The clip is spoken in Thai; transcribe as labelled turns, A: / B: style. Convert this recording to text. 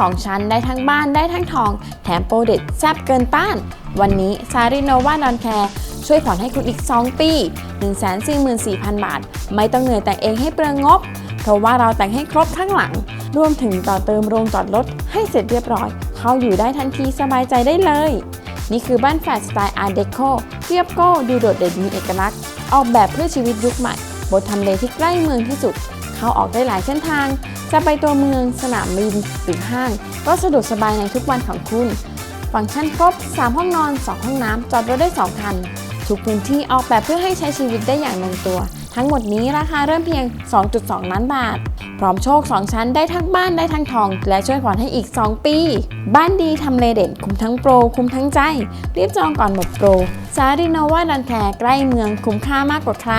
A: 2 ชั้นได้ทั้งบ้านได้ทั้งทอง แถมโปรเด็ดแซ่บเกินต้าน วันนี้ซาริโนวานอนแคร์ช่วยผ่อนให้คุณอีก 2 ปี 144,000 บาท ไม่ต้องเหนื่อยแต่งเองให้เปลืองงบ เพราะว่าเราแต่งให้ครบทั้งหลัง รวมถึงต่อเติมโรงจอดรถให้เสร็จเรียบร้อย เข้าอยู่ได้ทันทีสบายใจได้เลย นี่คือบ้านแฟลตสไตล์อาร์เดโคเรียบโก้ดูโดดเด่นมีเอกลักษณ์ ออกแบบเพื่อชีวิตยุคใหม่บนทำเลที่ใกล้เมืองที่สุด เข้าออกได้หลายเส้นทาง จะไปตัวเมืองสนามบินหรือห้าง ก็สะดวกสบายในทุกวันของคุณ ฟังก์ชันครบ 3 ห้องนอน 2 ห้องน้ำ จอดรถได้ 2 คัน ทุกพื้นที่ออกแบบเพื่อให้ใช้ชีวิตได้อย่างลงตัว ทั้งหมดนี้ราคาเริ่มเพียง 2.2 ล้านบาท พร้อมโชค 2 ชั้นได้ทั้งบ้านได้ทั้งทอง และช่วยผ่อนให้อีก 2 ปี บ้านดีทำเลเด่น คุ้มทั้งโปร คุ้มทั้งใจ รีบจองก่อนหมดโปร ซาริโนวาดันแคร์ใกล้เมืองคุ้มค่ามากกว่าใคร